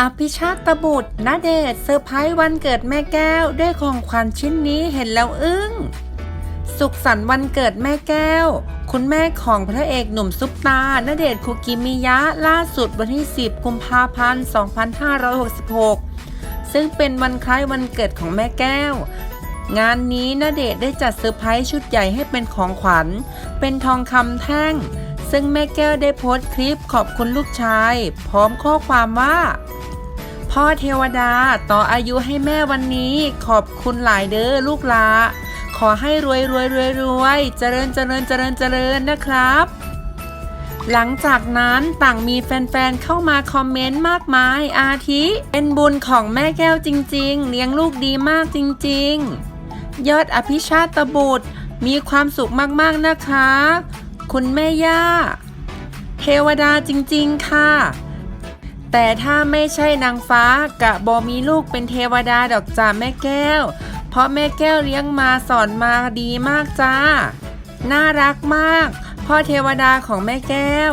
อภิชาตบุตรณเดชเซอร์ไพรส์วันเกิดแม่แก้วด้วยของขวัญชิ้นนี้เห็นแล้วอึ้ง สุขสันต์วันเกิดแม่แก้ว คุณแม่ของพระเอกหนุ่มซุปตาณเดชคุกิมิยะล่าสุดวันที่ 10 กุมภาพันธ์ 2566 ซึ่งเป็นวันคล้ายวันเกิดของแม่แก้ว งานนี้ณเดชได้จัดเซอร์ไพรส์ชุดใหญ่ให้เป็นของขวัญ เป็นทองคำแท่งซึ่งแม่แก้วได้โพสต์คลิปขอบคุณลูกชาย พร้อมข้อความว่า พ่อเทวดาต่ออายุให้แม่วันนี้ ขอบคุณหลายเด้อลูกหลาขอให้รวยรวยรวยรวยเจริญเจริญเจริญเจริญนะครับ หลังจากนั้นต่างมีแฟนๆเข้ามาคอมเมนต์มากมายอาทิ เป็นบุญของแม่แก้วจริง ๆ เลี้ยงลูกดีมากจริง ๆ ยอดอภิชาตบุตรมีความสุขมากๆนะคะ คุณแม่ย่า เทวดาจริง ๆ ค่ะ แต่ถ้าไม่ใช่นางฟ้ากะบอมีลูกเป็นเทวดาดอกจ้าแม่แก้ว เพราะแม่แก้วเลี้ยงมาสอนมาดีมากจ้า น่ารักมาก พ่อเทวดาของแม่แก้ว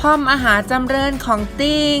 พ่อมอาหารจำเริญของติง